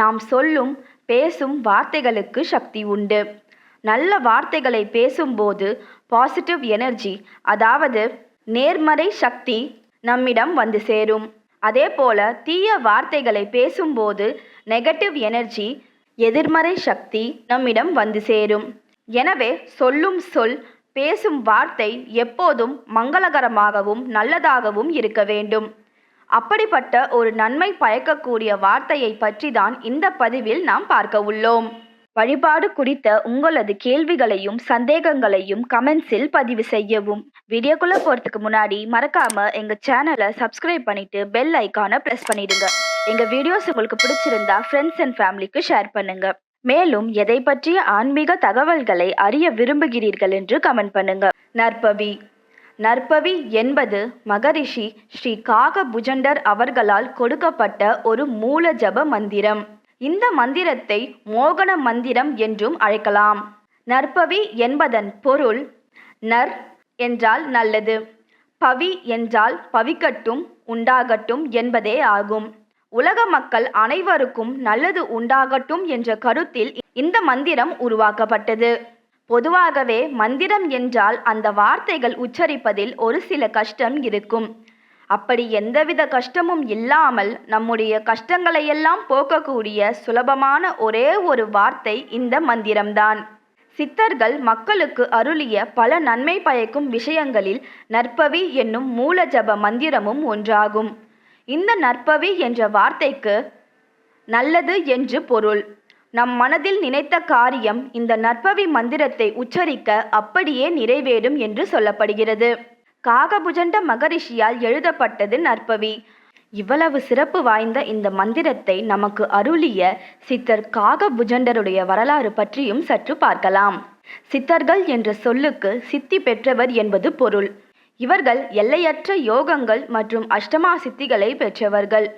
நாம் சொல்லும் பேசும் வார்த்தைகளுக்கு சக்தி உண்டு. நல்ல வார்த்தைகளை பேசும்போது பாசிட்டிவ் எனர்ஜி அதாவது நேர்மறை சக்தி நம்மிடம் வந்து சேரும். அதே போல தீய வார்த்தைகளை பேசும்போது நெகட்டிவ் எனர்ஜி எதிர்மறை சக்தி நம்மிடம் வந்து சேரும். எனவே சொல்லும் சொல் பேசும் வார்த்தை எப்போதும் மங்களகரமாகவும் நல்லதாகவும் இருக்க வேண்டும். அப்படிப்பட்ட ஒரு நன்மை பயக்கக்கூடிய வார்த்தையை பற்றி தான் இந்த பதிவில் நாம் பார்க்க உள்ளோம். வழிபாடு குறித்த உங்களது கேள்விகளையும் சந்தேகங்களையும் கமெண்ட்ஸில் பதிவு செய்யவும். வீடியோக்குள்ள போறதுக்கு முன்னாடி மறக்காம எங்க சேனலை சப்ஸ்கிரைப் பண்ணிட்டு பெல் ஐக்கானை ப்ரெஸ் பண்ணிடுங்க. எங்க வீடியோஸ் உங்களுக்கு பிடிச்சிருந்தா ஃப்ரெண்ட்ஸ் அண்ட் ஃபேமிலிக்கு ஷேர் பண்ணுங்க. மேலும் எதை பற்றிய ஆன்மீக தகவல்களை அறிய விரும்புகிறீர்கள் என்று கமெண்ட் பண்ணுங்க. நற்பவி. நற்பவி என்பது மகரிஷி ஸ்ரீ காக புஜண்டர் அவர்களால் கொடுக்கப்பட்ட ஒரு மூல ஜப மந்திரம். இந்த மந்திரத்தை மோகன மந்திரம் என்றும் அழைக்கலாம். நற்பவி என்பதன் பொருள் நர் என்றால் நல்லது. பவி என்றால் பவிக்கட்டும் உண்டாகட்டும் என்பதே ஆகும். உலக மக்கள் அனைவருக்கும் நல்லது உண்டாகட்டும் என்ற கருத்தில் இந்த மந்திரம் உருவாக்கப்பட்டது. பொதுவாகவே மந்திரம் என்றால் அந்த வார்த்தைகள் உச்சரிப்பதில் ஒரு சில கஷ்டம் இருக்கும். அப்படி எந்தவித கஷ்டமும் இல்லாமல் நம்முடைய கஷ்டங்களையெல்லாம் போக்கக்கூடிய சுலபமான ஒரே ஒரு வார்த்தை இந்த மந்திரம்தான். சித்தர்கள் மக்களுக்கு அருளிய பல நன்மை பயக்கும் விஷயங்களில் நற்பவி என்னும் மூல ஜப மந்திரமும் ஒன்றாகும். இந்த நற்பவி என்ற வார்த்தைக்கு நல்லது என்று பொருள். நம் மனதில் நினைத்த காரியம் இந்த நற்பவி மந்திரத்தை உச்சரிக்க அப்படியே நிறைவேறும் என்று சொல்லப்படுகிறது. காகபுஜண்ட மகரிஷியால் எழுதப்பட்டது நற்பவி. இவ்வளவு சிறப்பு வாய்ந்த இந்த மந்திரத்தை நமக்கு அருளிய சித்தர் காகபுஜண்டருடைய வரலாறு பற்றியும் சற்று பார்க்கலாம். சித்தர்கள் என்ற சொல்லுக்கு சித்தி பெற்றவர் என்பது பொருள். இவர்கள் எல்லையற்ற யோகங்கள் மற்றும் அஷ்டமா சித்திகளை பெற்றவர்கள்.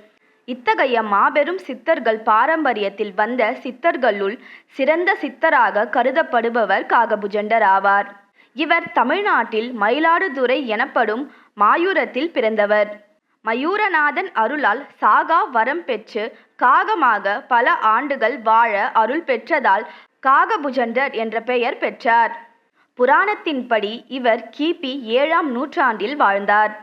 இத்தகைய மாபெரும் சித்தர்கள் பாரம்பரியத்தில் வந்த சித்தர்களுள் சிறந்த சித்தராக கருதப்படுபவர் காகபுஜண்டர் ஆவார். இவர் தமிழ்நாட்டில் மயிலாடுதுறை எனப்படும் மாயூரத்தில் பிறந்தவர். மயூரநாதன் அருளால் சாகா வரம் பெற்று காகமாக பல ஆண்டுகள் வாழ அருள் பெற்றதால் காகபுஜண்டர் என்ற பெயர் பெற்றார். புராணத்தின்படி இவர் கிபி ஏழாம் நூற்றாண்டில் வாழ்ந்தார்.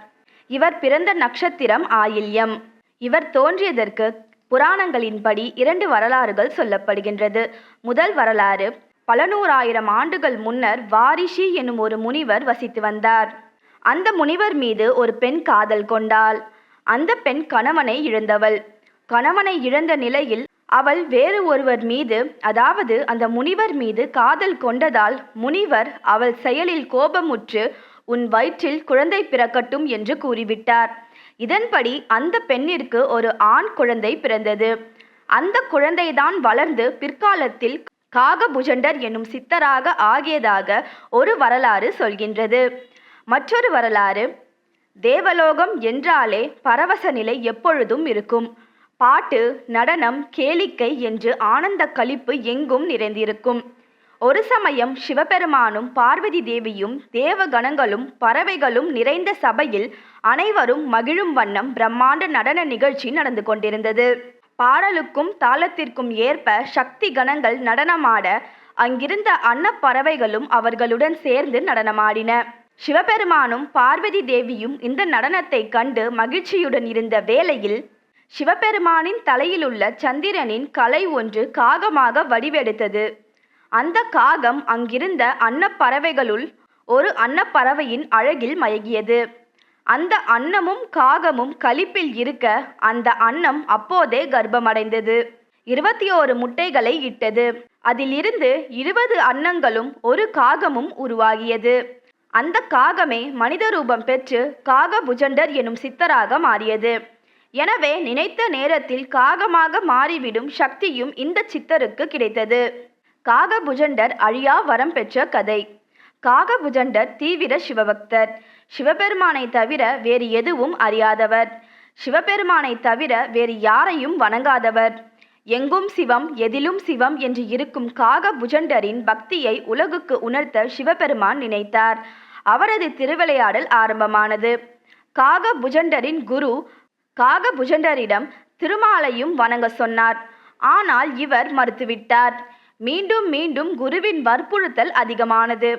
இவர் பிறந்த நட்சத்திரம் ஆயில்யம். இவர் தோன்றியதற்கு புராணங்களின்படி இரண்டு வரலாறுகள் சொல்லப்படுகின்றது. முதல் வரலாறு பல நூறாயிரம் ஆண்டுகள் முன்னர் வாரிஷி எனும் ஒரு முனிவர் வசித்து வந்தார். அந்த முனிவர் மீது ஒரு பெண் காதல் கொண்டாள். அந்த பெண் கணவனை இழந்தவள். கணவனை இழந்த நிலையில் அவள் வேறு ஒருவர் மீது அதாவது அந்த முனிவர் மீது காதல் கொண்டதால் முனிவர் அவள் செயலில் கோபமுற்று உன் வயிற்றில் குழந்தை பிறக்கட்டும் என்று கூறிவிட்டார். இதன்படி அந்த பெண்ணிற்கு ஒரு ஆண் குழந்தை பிறந்தது. அந்த குழந்தைதான் வளர்ந்து பிற்காலத்தில் காகபுஜண்டர் என்னும் சித்தராக ஆகியதாக ஒரு வரலாறு சொல்கின்றது. மற்றொரு வரலாறு தேவலோகம் என்றாலே பரவச நிலை எப்பொழுதும் இருக்கும். பாட்டு நடனம் கேளிக்கை என்று ஆனந்த களிப்பு எங்கும் நிறைந்திருக்கும். ஒரு சமயம் சிவபெருமானும் பார்வதி தேவியும் தேவகணங்களும் பறவைகளும் நிறைந்த சபையில் அனைவரும் மகிழும் வண்ணம் பிரம்மாண்ட நடன நிகழ்ச்சி நடந்து கொண்டிருந்தது. பாடலுக்கும் தாளத்திற்கும் ஏற்ப சக்தி கணங்கள் நடனமாட அங்கிருந்த அன்னப்பறவைகளும் அவர்களுடன் சேர்ந்து நடனமாடின. சிவபெருமானும் பார்வதி தேவியும் இந்த நடனத்தை கண்டு மகிழ்ச்சியுடன் இருந்த வேளையில் சிவபெருமானின் தலையிலுள்ள சந்திரனின் கலை ஒன்று காகமாக வடிவெடுத்தது. அந்த காகம் அங்கிருந்த அன்னப்பறவைகளுள் ஒரு அன்னப்பறவையின் அழகில் மயங்கியது. அந்த அன்னமும் காகமும் களிப்பில் இருக்க அந்த அன்னம் அப்போதே கர்ப்பமடைந்தது. இருபத்தி ஓரு முட்டைகளை இட்டது. அதிலிருந்து இருபது அன்னங்களும் ஒரு காகமும் உருவாகியது. அந்த காகமே மனித ரூபம் பெற்று காகபுஜண்டர் எனும் சித்தராக மாறியது. எனவே நினைத்த நேரத்தில் காகமாக மாறிவிடும் சக்தியும் இந்த சித்தருக்கு கிடைத்தது. காகபுஜண்டர் அழியா வரம் பெற்ற கதை. காகபுஜண்டர் தீவிர சிவபக்தர். சிவபெருமானை தவிர வேறு எதுவும் அறியாதவர். சிவபெருமானை தவிர வேறு யாரையும் வணங்காதவர். எங்கும் சிவம் எதிலும் சிவம் என்று இருக்கும் காகபுஜண்டரின் பக்தியை உலகுக்கு உணர்த்த சிவபெருமான் நினைத்தார். அவரது திருவிளையாடல் ஆரம்பமானது. காகபுஜண்டரின் குரு காகபுஜண்டரிடம் திருமாலையும் வணங்க சொன்னார். ஆனால் இவர் மறுத்துவிட்டார். மீண்டும் மீண்டும் குருவின் வற்புறுத்தல் அதிகமானது.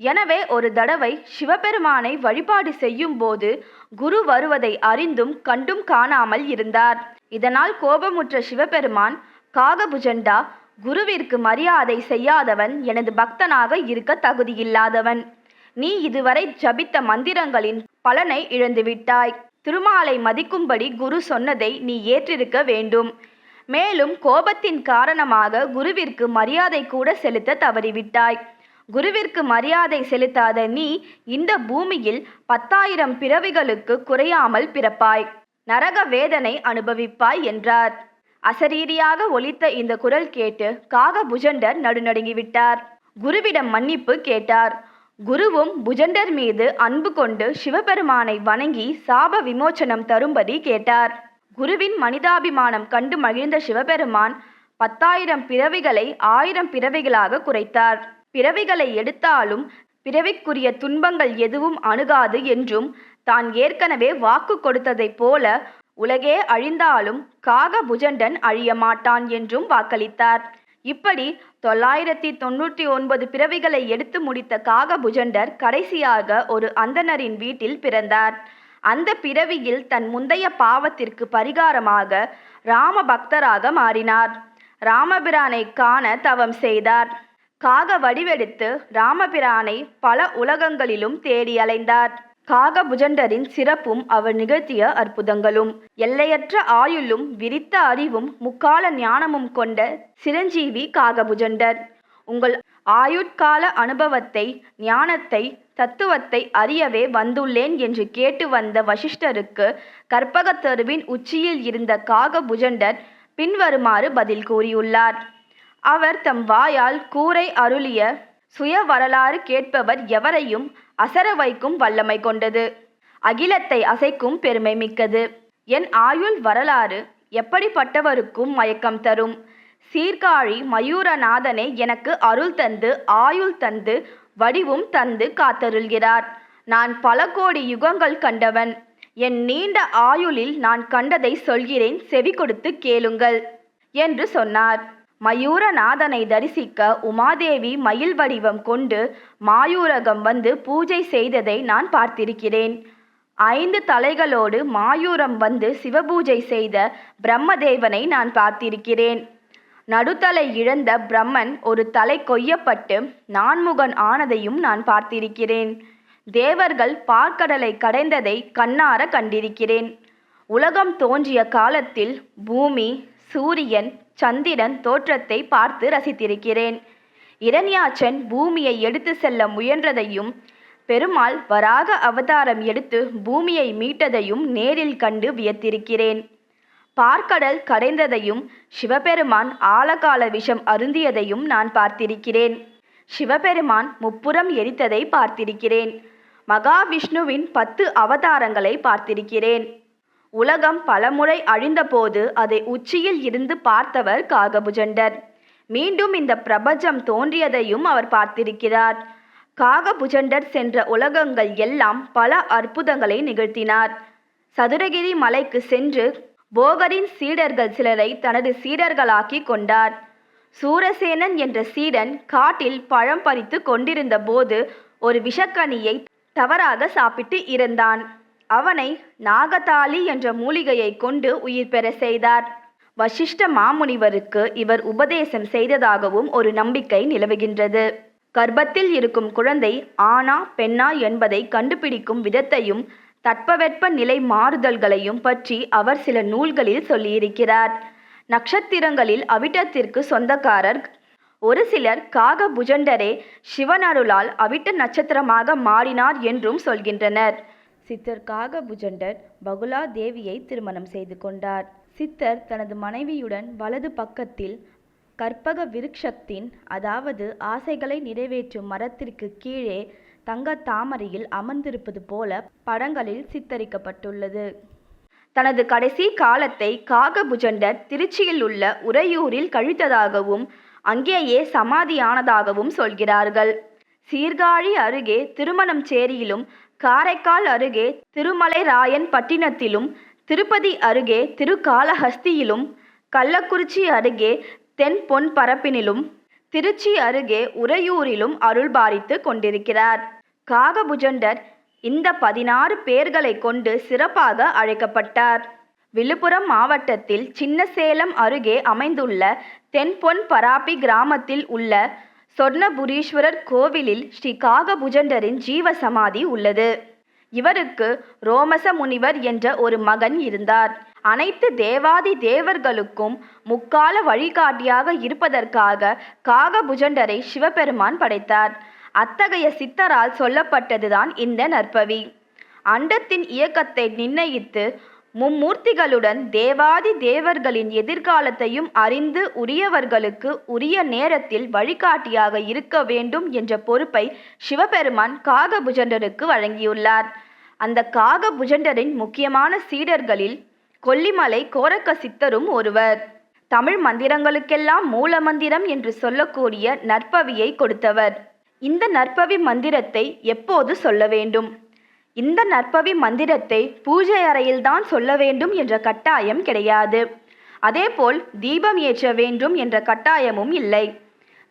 எனவே ஒரு தடவை சிவபெருமானை வழிபாடு செய்யும் போது குரு வருவதை அறிந்தும் கண்டும் காணாமல் இருந்தார். இதனால் கோபமுற்ற சிவபெருமான் காகபுஜண்டா குருவிற்கு மரியாதை செய்யாதவன் எனது பக்தனாக இருக்க தகுதியில்லாதவன். நீ இதுவரை ஜபித்த மந்திரங்களின் பலனை இழந்துவிட்டாய். திருமாலை மதிக்கும்படி குரு சொன்னதை நீ ஏற்றிருக்க வேண்டும். மேலும் கோபத்தின் காரணமாக குருவிற்கு மரியாதை கூட செலுத்த தவறிவிட்டாய். குருவிற்கு மரியாதை செலுத்தாத நீ இந்த பூமியில் பத்தாயிரம் பிறவிகளுக்கு குறையாமல் பிறப்பாய். நரக வேதனை அனுபவிப்பாய் என்றார். அசரீரியாக ஒலித்த இந்த குரல் கேட்டு காக புஜண்டர் நடுநடுங்கிவிட்டார். குருவிடம் மன்னிப்பு கேட்டார். குருவும் புஜண்டர் மீது அன்பு கொண்டு சிவபெருமானை வணங்கி சாப விமோச்சனம் தரும்படி கேட்டார். குருவின் மனிதாபிமானம் கண்டு மகிழ்ந்த சிவபெருமான் பத்தாயிரம் பிறவிகளை ஆயிரம் பிறவிகளாக குறைத்தார். பிறவிகளை எடுத்தாலும் பிறவிக்குரிய துன்பங்கள் எதுவும் அணுகாது என்றும் தான் ஏற்கனவே வாக்கு கொடுத்ததைப் போல உலகே அழிந்தாலும் காக புஜண்டன் அழிய மாட்டான் என்றும் வாக்களித்தார். இப்படி தொள்ளாயிரத்தி தொண்ணூற்றி ஒன்பது பிறவிகளை எடுத்து முடித்த காக புஜண்டர் கடைசியாக ஒரு அந்தணரின் வீட்டில் பிறந்தார். அந்த பிறவியில் தன் முந்தைய பாவத்திற்கு பரிகாரமாக ராம பக்தராக மாறினார். ராமபிரானை காண தவம் செய்தார். காக வடிவெடுத்து ராமபிரானை பல உலகங்களிலும் தேடி அலைந்தார். காக புஜண்டரின் சிறப்பும் அவர் நிகழ்த்திய அற்புதங்களும் எல்லையற்ற ஆயுளும் விரித்த அறிவும் முக்கால ஞானமும் கொண்ட சிரஞ்சீவி காகபுஜண்டர் உங்கள் ஆயுட்கால அனுபவத்தை ஞானத்தை தத்துவத்தை அறியவே வந்துள்ளேன் என்று கேட்டு வந்த வசிஷ்டருக்கு கற்பகத்தருவின் உச்சியில் இருந்த காகபுஜண்டர் பின்வருமாறு பதில் கூறியுள்ளார். அவர் தம் வாயால் கூரை அருளிய சுய வரலாறு கேட்பவர் எவரையும் அசர வைக்கும் வல்லமை கொண்டது. அகிலத்தை அசைக்கும் பெருமை மிக்கது. என் ஆயுள் வரலாறு எப்படிப்பட்டவருக்கும் மயக்கம் தரும். சீர்காழி மயூரநாதனே எனக்கு அருள் தந்து ஆயுள் தந்து வடிவும் தந்து காத்தருள்கிறார். நான் பல கோடி யுகங்கள் கண்டவன். என் நீண்ட ஆயுளில் நான் கண்டதை சொல்கிறேன் செவி கொடுத்து கேளுங்கள் என்று சொன்னார். மயூரநாதனை தரிசிக்க உமாதேவி மயில் வடிவம் கொண்டு மாயூரகம் வந்து பூஜை செய்ததை நான் பார்த்திருக்கிறேன். ஐந்து தலைகளோடு மாயூரம் வந்து சிவபூஜை செய்த பிரம்மதேவனை நான் பார்த்திருக்கிறேன். நடுத்தலை இழந்த பிரம்மன் ஒரு தலை கொய்யப்பட்டு நான்முகன் ஆனதையும் நான் பார்த்திருக்கிறேன். தேவர்கள் பார்க்கடலை கடைந்ததை கண்ணார கண்டிருக்கிறேன். உலகம் தோன்றிய காலத்தில் பூமி சூரியன் சந்திரன் தோற்றத்தை பார்த்து ரசித்திருக்கிறேன். இரண்யாச்சன் பூமியை எடுத்து செல்ல முயன்றதையும் பெருமாள் வராக அவதாரம் எடுத்து பூமியை மீட்டதையும் நேரில் கண்டு வியத்திருக்கிறேன். பார்க்கடல் கடைந்ததையும் சிவபெருமான் ஆலகால விஷம் அருந்தியதையும் நான் பார்த்திருக்கிறேன். சிவபெருமான் முப்புறம் எரித்ததை பார்த்திருக்கிறேன். மகாவிஷ்ணுவின் பத்து அவதாரங்களை பார்த்திருக்கிறேன். உலகம் பலமுறை அழிந்தபோது அதை உச்சியில் இருந்து பார்த்தவர் காகபுஜண்டர். மீண்டும் இந்த பிரபஞ்சம் தோன்றியதையும் அவர் பார்த்திருக்கிறார். காகபுஜண்டர் சென்ற உலகங்கள் எல்லாம் பல அற்புதங்களை நிகழ்த்தினார். சதுரகிரி மலைக்கு சென்று போகரின் சீடர்கள் சிலரை தனது சீடர்களாக்கி கொண்டார். சூரசேனன் என்ற சீடன் காட்டில் பழம் பறித்து கொண்டிருந்த போது ஒரு விஷக்கனியை தவறாக சாப்பிட்டு இறந்தான். அவனை நாகதாளி என்ற மூலிகையை கொண்டு உயிர் பெற செய்தார். வசிஷ்ட மாமுனிவருக்கு இவர் உபதேசம் செய்ததாகவும் ஒரு நம்பிக்கை நிலவுகின்றது. கர்ப்பத்தில் இருக்கும் குழந்தை ஆனா பெண்ணா என்பதை கண்டுபிடிக்கும் விதத்தையும் தட்பவெட்ப நிலை மாறுதல்களையும் பற்றி அவர் சில நூல்களில் சொல்லியிருக்கிறார். நட்சத்திரங்களில் அவிட்டத்திற்கு சொந்தக்காரர் ஒரு சிலர் காக புஜண்டரே சிவனருளால் அவிட்ட நட்சத்திரமாக மாறினார் என்றும் சொல்கின்றனர். சித்தர் காக புஜண்டர் பகுலா தேவியை திருமணம் செய்து கொண்டார். சித்தர் தனது மனைவியுடன் வலது பக்கத்தில் கற்பக விருட்சத்தின் அதாவது ஆசைகளை நிறைவேற்றும் மரத்திற்கு கீழே தங்க தாமரையில் அமர்ந்திருப்பது போல படங்களில் சித்தரிக்கப்பட்டுள்ளது. தனது கடைசி காலத்தை காகபுஜண்டர் திருச்சியில் உள்ள உறையூரில் கழித்ததாகவும் அங்கேயே சமாதியானதாகவும் சொல்கிறார்கள். சீர்காழி அருகே திருமணம் சேரியிலும் காரைக்கால் அருகே திருமலை ராயன் பட்டினத்திலும் திருப்பதி அருகே திருக்காளஹஸ்தியிலும் கள்ளக்குறிச்சி அருகே தென் பொன் பரப்பினிலும் திருச்சி அருகே உறையூரிலும் அருள் பாரித்து கொண்டிருக்கிறார். காகபுஜண்டர் இந்த பதினாறு பேர்களை கொண்டு சிறப்பாக அழைக்கப்பட்டார். விழுப்புரம் மாவட்டத்தில் சின்னசேலம் அருகே அமைந்துள்ள தென்பொன் பராப்பி கிராமத்தில் உள்ள சொர்ணபுரீஸ்வரர் கோவிலில் ஸ்ரீ காகபுஜண்டரின் ஜீவ சமாதி உள்ளது. இவருக்கு ரோமச முனிவர் என்ற ஒரு மகன் இருந்தார். அனைத்து தேவாதி தேவர்களுக்கும் முக்கால வழிகாட்டியாக இருப்பதற்காக காகபுஜண்டரை சிவபெருமான் படைத்தார். அத்தகைய சித்தரால் சொல்லப்பட்டதுதான் இந்த நற்பவி. அண்டத்தின் இயக்கத்தை நிர்ணயித்து மும்மூர்த்திகளுடன் தேவாதி தேவர்களின் எதிர்காலத்தையும் அறிந்து உரியவர்களுக்கு உரிய நேரத்தில் வழிகாட்டியாக இருக்க வேண்டும் என்ற பொறுப்பை சிவபெருமான் காகபுஜண்டருக்கு வழங்கியுள்ளார். அந்த காகபுஜண்டரின் முக்கியமான சீடர்களில் கொல்லிமலை கோரக்க சித்தரும் ஒருவர். தமிழ் மந்திரங்களுக்கெல்லாம் மூல மந்திரம் என்று சொல்லக்கூடிய நற்பவியை கொடுத்தவர். இந்த நற்பவி மந்திரத்தை எப்போது சொல்ல வேண்டும்? இந்த நற்பவி மந்திரத்தை பூஜை அறையில்தான் சொல்ல வேண்டும் என்ற கட்டாயம் கிடையாது. அதேபோல் தீபம் ஏற்ற வேண்டும் என்ற கட்டாயமும் இல்லை.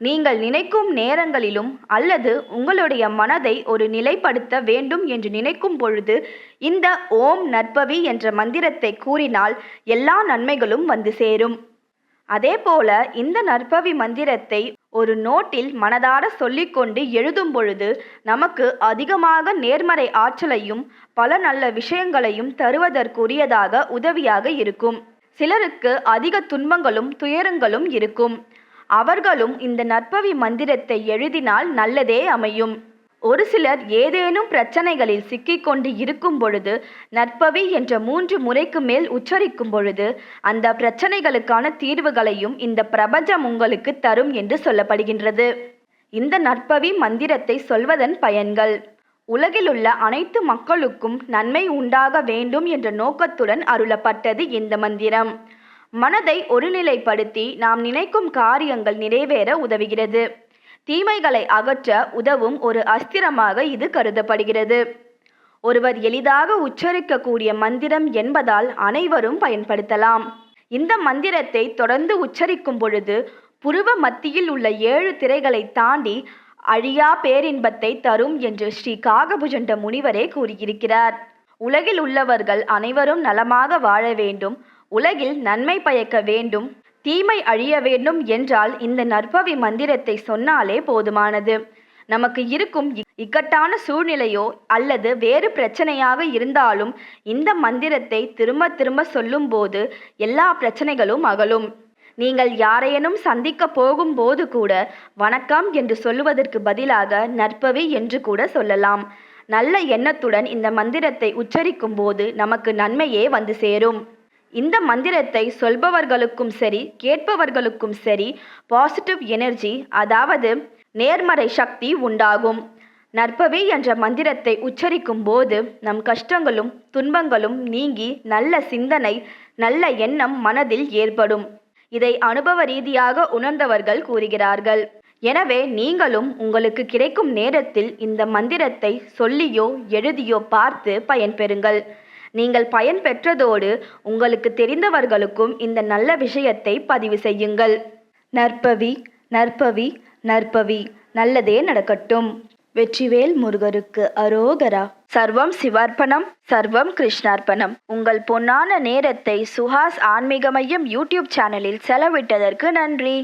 நீங்கள் நினைக்கும் நேரங்களிலும் அல்லது உங்களுடைய மனதை ஒரு நிலைப்படுத்த வேண்டும் என்று நினைக்கும் பொழுது இந்த ஓம் நற்பவி என்ற மந்திரத்தை கூறினால் எல்லா நன்மைகளும் வந்து சேரும். அதேபோல இந்த நற்பவி மந்திரத்தை ஒரு நோட்டில் மனதார சொல்லிக்கொண்டு எழுதும் பொழுது நமக்கு அதிகமாக நேர்மறை ஆற்றலையும் பல நல்ல விஷயங்களையும் தருவதற்குரியதாக உதவியாக இருக்கும். சிலருக்கு அதிக துன்பங்களும் துயரங்களும் இருக்கும். அவர்களும் இந்த நற்பவி மந்திரத்தை எழுதினால் நல்லதே அமையும். ஒரு சிலர் ஏதேனும் பிரச்சனைகளில் சிக்கிக்கொண்டு இருக்கும் பொழுது நற்பவி என்ற மூன்று முறைக்கு மேல் உச்சரிக்கும் பொழுது அந்த பிரச்சனைகளுக்கான தீர்வுகளையும் இந்த பிரபஞ்சம் உங்களுக்கு தரும் என்று சொல்லப்படுகின்றது. இந்த நற்பவி மந்திரத்தை சொல்வதன் பயன்கள். உலகிலுள்ள அனைத்து மக்களுக்கும் நன்மை உண்டாக வேண்டும் என்ற நோக்கத்துடன் அருளப்பட்டது இந்த மந்திரம். மனதை ஒருநிலைப்படுத்தி நாம் நினைக்கும் காரியங்கள் நிறைவேற உதவுகிறது. தீமைகளை அகற்ற உதவும் ஒரு அஸ்திரமாக இது கருதப்படுகிறது. ஒருவர் எளிதாக உச்சரிக்கக்கூடிய மந்திரம் என்பதால் அனைவரும் பயன்படுத்தலாம். இந்த மந்திரத்தை தொடர்ந்து உச்சரிக்கும் பொழுது புருவ மத்தியில் உள்ள ஏழு திரைகளை தாண்டி அழியா பேரின்பத்தை தரும் என்று ஸ்ரீ காகபுஜண்ட முனிவரே கூறியிருக்கிறார். உலகில் உள்ளவர்கள் அனைவரும் நலமாக வாழ வேண்டும். உலகில் நன்மை பயக்க வேண்டும் தீமை அழிய வேண்டும் என்றால் இந்த நற்பவி மந்திரத்தை சொன்னாலே போதுமானது. நமக்கு இருக்கும் இக்- இக்கட்டான சூழ்நிலையோ அல்லது வேறு பிரச்சனையாக இருந்தாலும் இந்த மந்திரத்தை திரும்ப திரும்ப சொல்லும்போது எல்லா பிரச்சனைகளும் அகலும். நீங்கள் யாரையேனும் சந்திக்க போகும்போது கூட வணக்கம் என்று சொல்லுவதற்கு பதிலாக நற்பவி என்று கூட சொல்லலாம். நல்ல எண்ணத்துடன் இந்த மந்திரத்தை உச்சரிக்கும் போது நமக்கு நன்மையே வந்து சேரும். இந்த மந்திரத்தை சொல்பவர்களுக்கும் சரி கேட்பவர்களுக்கும் சரி பாசிட்டிவ் எனர்ஜி அதாவது நேர்மறை சக்தி உண்டாகும். நற்பவி என்ற மந்திரத்தை உச்சரிக்கும் போது நம் கஷ்டங்களும் துன்பங்களும் நீங்கி நல்ல சிந்தனை நல்ல எண்ணம் மனதில் ஏற்படும். இதை அனுபவ ரீதியாக உணர்ந்தவர்கள் கூறுகிறார்கள். எனவே நீங்களும் உங்களுக்கு கிடைக்கும் நேரத்தில் இந்த மந்திரத்தை சொல்லியோ எழுதியோ பார்த்து பயன்பெறுங்கள். நீங்கள் பயன் பெற்றதோடு உங்களுக்கு தெரிந்தவர்களுக்கும் இந்த நல்ல விஷயத்தை பதிவு செய்யுங்கள். நற்பவி நற்பவி நற்பவி நல்லதே நடக்கட்டும். வெற்றிவேல் முருகருக்கு அரோகரா. சர்வம் சிவார்ப்பணம் சர்வம் கிருஷ்ணார்ப்பணம். உங்கள் பொன்னான நேரத்தை சுஹாஸ் ஆன்மீக மையம் யூடியூப் சேனலில் செலவிட்டதற்கு நன்றி.